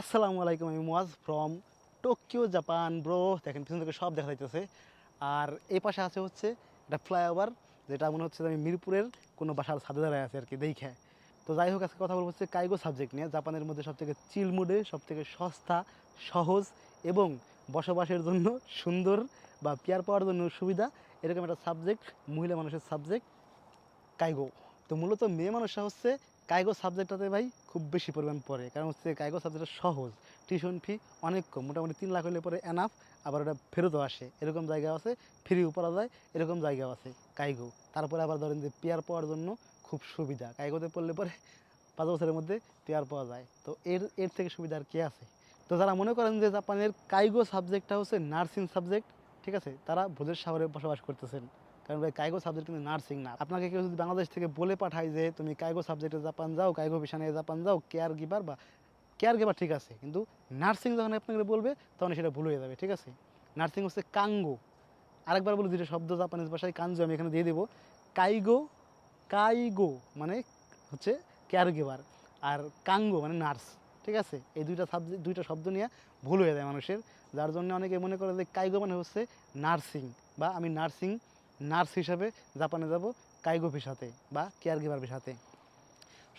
আসসালামু আলাইকুম, আমি Muaz from Tokyo Japan bro দেখেন, পিছন থেকে সব দেখা যাইতেছে। আর এই পাশে আছে হচ্ছে একটা ফ্লাইওভার যেটা মনে হচ্ছে আমি মিরপুরের কোনো বাসার ছাদে দাঁড়ায় আছে আর কি দেখে। তো যাই হোক, আজকে কথা বলব হচ্ছে কাইগো সাবজেক্ট নিয়ে। জাপানের মধ্যে সব থেকে চিল মুডে সব থেকে সস্তা, সহজ এবং বসবাসের জন্য সুন্দর বা পেয়ার পাওয়ার জন্য সুবিধা এরকম একটা সাবজেক্ট মহিলা মানুষের সাবজেক্ট কাইগো। তো মূলত মেয়ে মানুষরা হচ্ছে কাইগো সাবজেক্টটাতে ভাই খুব বেশি পরিমাণ পড়ে। কারণ হচ্ছে কাইগো সাবজেক্টটা সহজ। টিউশন ফি অনেক কম, মোটামুটি তিন লাখ হলে পরে এনাফ আবার ওটা ফেরতও আসে। এরকম জায়গা আছে, ফ্রিও পড়া যায়, এরকম জায়গাও আছে কাইগো। তারপরে আবার ধরেন যে পেয়ার পাওয়ার জন্য খুব সুবিধা। কাইগোতে পড়লে পরে পাঁচ বছরের মধ্যে পেয়ার পাওয়া যায়। তো এর এর থেকে সুবিধা আর কি আছে? তো যারা মনে করেন যে জাপানের কাইগো সাবজেক্টটা হচ্ছে নার্সিং সাবজেক্ট ঠিক আছে? তারা ভোজের শহরে বসবাস করতেছেন। কারণ ভাই, কাইগো সাবজেক্ট কিন্তু নার্সিং না। আপনাকে কেউ যদি বাংলাদেশ থেকে বলে পাঠায় যে, তুমি কাইগো সাবজেক্টে জাপান যাও, কাইগো ভিসা নিয়ে জাপান যাও, কেয়ার গিভার বা কেয়ার গিভার ঠিক আছে, কিন্তু নার্সিং যখন আপনাকে বলবে, তখন সেটা ভুল হয়ে যাবে, ঠিক আছে? নার্সিং হচ্ছে কাঙ্গো। আরেকবার বলি দুটো শব্দ জাপানিজ ভাষায়, কাঞ্জু আমি এখানে দিয়ে দেবো। কাইগো কাইগো মানে হচ্ছে কেয়ার গিভার আর কাঙ্গো মানে নার্স, ঠিক আছে? এই দুইটা সাবজেক্ট দুইটা শব্দ নিয়ে ভুল হয়ে যায় মানুষের। যার জন্য অনেকে মনে করে যে কাইগো মানে হচ্ছে নার্সিং বা আমি নার্সিং নার্স হিসাবে জাপানে যাব কাইগো ভিসাতে বা কেয়ার গিভার ভিসাতে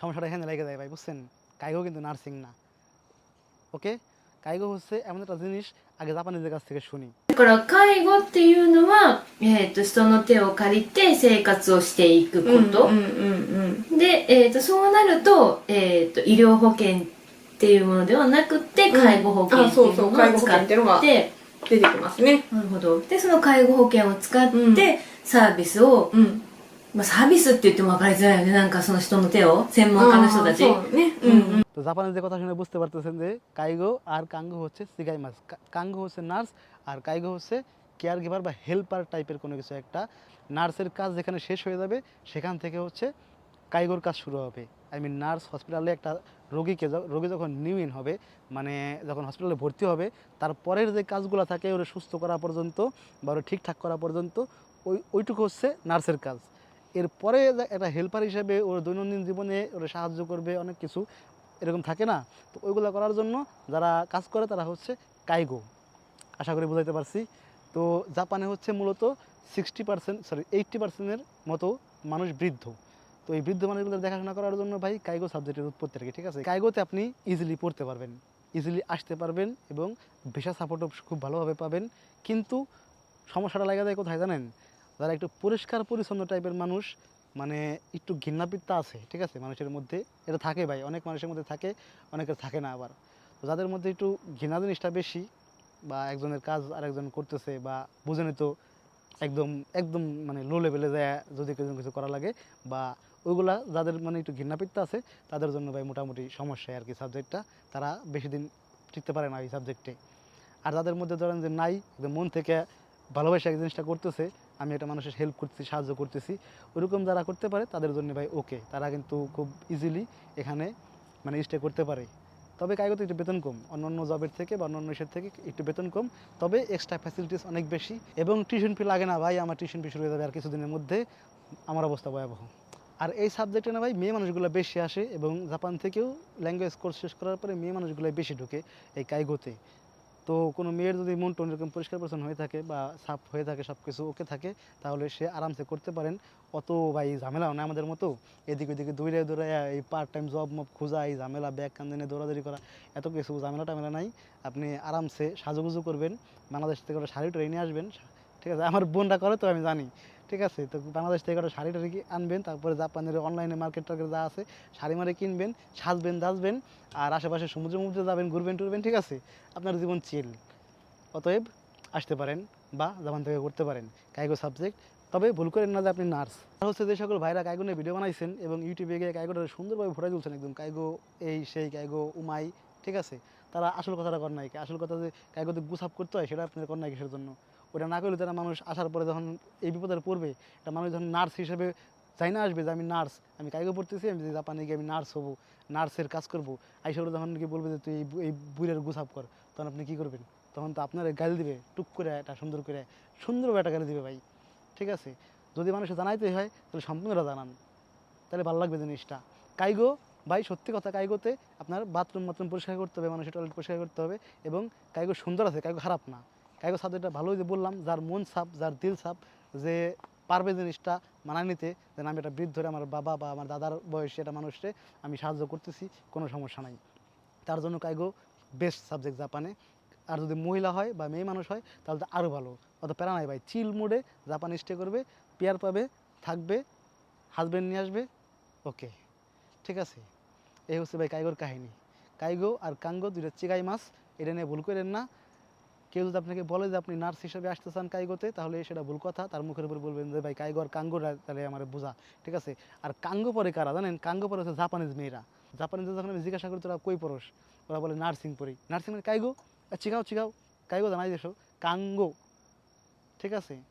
সমস্যাটা এখানে লেগে যায় ভাই বুঝছেন কাইগো কিন্তু নার্সিং না ওকে কাইগো হচ্ছে এমন একটা জিনিস আগে জাপানিদের কাছ থেকে শুনি だから介護っていうのは、えー、と人の手を借りて生活をしていくこと、うんうんうんで、えー、とそうなると,、えー、と医療保険っていうものではなくてうん介護保険あっていうそうそう介護保ものを使っ険っていうのがて、出てきますねなるほどでその介護保険を使って、うん サービスを、うん。まあ、サービスって言っても分かりづらいよね。なんかその人の手を専門家の人たち。ね。うん。うん তো জাপানিজদের কথা শুনে বুঝতে পারতেছেন যে কাইগো আর কাঙ্গো হচ্ছে সিগাই মাছ কাঙ্গো হচ্ছে নার্স আর কাইগো হচ্ছে কেয়ার গিভার বা হেল্পার টাইপের কোনো কিছু একটা নার্সের কাজ যেখানে শেষ হয়ে যাবে সেখান থেকে হচ্ছে কাইগোর কাজ শুরু হবে আই মিন নার্স হসপিটালে একটা রোগীকে রোগী যখন নিউ ইন হবে মানে যখন হসপিটালে ভর্তি হবে তারপরের যে কাজগুলো থাকে ওরা সুস্থ করা পর্যন্ত বা ওরা ঠিকঠাক করা পর্যন্ত ওই, ওইটুকু হচ্ছে নার্সের কাজ। এরপরে একটা হেল্পার হিসেবে ওর দৈনন্দিন জীবনে ওরা সাহায্য করবে, অনেক কিছু এরকম থাকে না? তো ওইগুলো করার জন্য যারা কাজ করে তারা হচ্ছে কাইগো। আশা করি বুঝাইতে পারছি। তো জাপানে হচ্ছে মূলত সিক্সটি পার্সেন্ট সরি এইট্টি পার্সেন্টের মতো মানুষ বৃদ্ধ। তো এই বৃদ্ধ মানুষগুলো দেখাশোনা করার জন্য ভাই কাইগো সাবজেক্টের উৎপত্তি আর কি, ঠিক আছে? কাইগোতে আপনি ইজিলি পড়তে পারবেন। ইজিলি আসতে পারবেন এবং ভিসা সাপোর্টও খুব ভালোভাবে পাবেন। কিন্তু সমস্যাটা লাগা যায় কোথায় জানেন? যারা একটু পরিষ্কার পরিচ্ছন্ন টাইপের মানুষ মানে একটু ঘৃণাপিত্তা আছে, ঠিক আছে? মানুষের মধ্যে, এটা থাকে ভাই, অনেক মানুষের মধ্যে থাকে, অনেকের থাকে না আবার। তো যাদের মধ্যে একটু ঘৃণা জিনিসটা বেশি বা একজনের কাজ আরেকজন করতেছে বা বুঝে নিত একদম একদম মানে লো লেভেলে যায়, যদি কেউ কিছু করা লাগে বা ওইগুলা যাদের মানে একটু ঘৃণাপিত্তা আছে, তাদের জন্য ভাই মোটামুটি সমস্যা আর কি সাবজেক্টটা তারা বেশি দিন টিকতে পারে না এই সাবজেক্টে আর যাদের মধ্যে ধরেন যে নাই মন থেকে ভালোবাসা এই জিনিসটা করতেছে আমি একটা মানুষের হেল্প করতেছি সাহায্য করতেছি। ওরকম যারা করতে পারে, তাদের জন্য ভাই ওকে তারা কিন্তু খুব ইজিলি এখানে মানে স্টে করতে পারে। তবে কাইগোতে একটু বেতন কম। অন্যান্য জবের থেকে বা অন্যান্য ইসের থেকে একটু বেতন কম। তবে এক্সট্রা ফ্যাসিলিটিস অনেক বেশি। এবং টিউশন ফি লাগে না ভাই, আমার টিউশন ফি শুরু হয়ে যাবে আর কিছুদিনের মধ্যে। আমার অবস্থা ভয়াবহ। আর এই সাবজেক্টে না ভাই, মেয়ে মানুষগুলো বেশি আসে এবং জাপান থেকেও ল্যাঙ্গুয়েজ কোর্স শেষ করার পরে মেয়ে মানুষগুলো বেশি ঢুকে এই কাইগোতে তো কোনো মেয়ের যদি মন টন এরকম পরিষ্কার পরিচ্ছন্ন হয়ে থাকে বা সাফ হয়ে থাকে সব কিছু ওকে থাকে, তাহলে সে আরামসে করতে পারেন। অত ভাই ঝামেলাও না আমাদের মতো। এদিক ওদিকে দৌড়ে দৌড়ে এই পার্ট টাইম জব মব খোঁজা, এই ঝামেলা, ব্যাগ কান্দিনে দৌড়াদৌড়ি করা, এত কিছু ঝামেলা টামেলা নাই। আপনি আরামসে সাজুগুজু করবেন। বাংলাদেশ থেকে ওটা শাড়ি টড়ি নিয়ে আসবেন। ঠিক আছে? আমার বোনরা করে তো, আমি জানি। ঠিক আছে? তো বাংলাদেশ থেকে ওটা শাড়ি টাড়ি আনবেন, তারপরে জাপানের অনলাইনে মার্কেট টার্কেট যা আছে, শাড়ি মারে কিনবেন, সাজবেন, দাজবেন, আর আশেপাশে সমুদ্র মুদ্রে যাবেন, ঘুরবেন, টুরবেন, ঠিক আছে? আপনার জীবন চিল। অতএব আসতে পারেন বা জাপান থেকে করতে পারেন। কাইগো সাবজেক্ট। তবে ভুল করেন না যে আপনি নার্স। আর হচ্ছে যে সকল ভাইরা কাইগো নিয়ে ভিডিও বানাইছেন এবং ইউটিউবে গিয়ে কাইগোটা সুন্দরভাবে ভরে তুলছেন একদম, কাইগো এই, সেই, কাইগো উমাই, ঠিক আছে? তারা আসল কথাটা কর নাই আসল কথা যে কাইগোতে গুছাপ করতে হয়, সেটা আপনার কর নাই কিসের জন্য? ওটা না করলে তারা মানুষ আসার পরে যখন এই বিপদের পড়বে, একটা মানুষ যখন নার্স হিসেবে চাই না আসবে যে আমি নার্স আমি কাইগো পড়তেছি, আমি জাপানে গিয়ে আমি নার্স হব নার্সের কাজ করব, আইসা যখন কি বলবে যে তুই এই বুড়ের গুছাপ কর। তখন আপনি কি করবেন? তখন তো আপনার গালি দিবে, টুক করে একটা সুন্দর করে, সুন্দরভাবে একটা গালি দিবে ভাই। ঠিক আছে? যদি মানুষের জানাইতে হয়, তাহলে সম্পূর্ণটা জানান। তাহলে ভালো লাগবে জিনিসটা। কাইগো ভাই, সত্যি কথা কাইগোতে আপনার বাথরুম বাথরুম পরিষ্কার করতে হবে, মানুষের টয়লেট পরিষ্কার করতে হবে এবং কাইগো সুন্দর আছে কাইগো খারাপ না। কাইগো সাবজেক্টটা ভালোই যে বললাম, যার মন সাপ যার দিল সাপ যে পারবে জিনিসটা মানায় নিতে, যেন আমি একটা বৃদ্ধ আমার বাবা বা আমার দাদার বয়সে একটা মানুষকে আমি সাহায্য করতেছি, কোনো সমস্যা নাই। তার জন্য কাইগো বেস্ট সাবজেক্ট জাপানে। আর যদি মহিলা হয় বা মেয়ে মানুষ হয়, তাহলে তো আরও ভালো। অত প্যারা নাই ভাই চিল মুডে জাপান স্টে করবে, পেয়ার পাবে, থাকবে হাজব্যান্ড নিয়ে আসবে ওকে ঠিক আছে? এই হচ্ছে ভাই কাইগোর কাহিনী। কাইগো আর কাঙ্গো দুইটা চিগাই মাছ, এটা নিয়ে ভুল করেন না। কেউ যদি আপনাকে বলে যে আপনি নার্স হিসেবে আসতে চান কাইগোতে তাহলে সেটা ভুল কথা। তার মুখের উপর বলবেন যে ভাই কাইগো আর কাঙ্গো তাহলে আমার বোঝা। ঠিক আছে? আর কাঙ্গো পরে কারা জানেন? কাঙ্গো পরে হচ্ছে জাপানিজ মেয়েরা। জাপানিজ যখন আমি জিজ্ঞাসা করি তোরা কই পড়স? ওরা বলে নার্সিং পড়ি। নার্সিং মানে কাইগো? আহ, চিগাও চিগাও কাইগো জানাই দেশো কাঙ্গো। ঠিক আছে?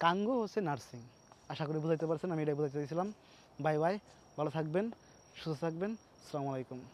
কাঙ্গো হচ্ছে নার্সিং। আশা করি বুঝাইতে পারছেন আমি এটাই বুঝাইতে চাইছিলাম। Bye bye. ভালো থাকবেন সুস্থ থাকবেন। আসসালামু আলাইকুম।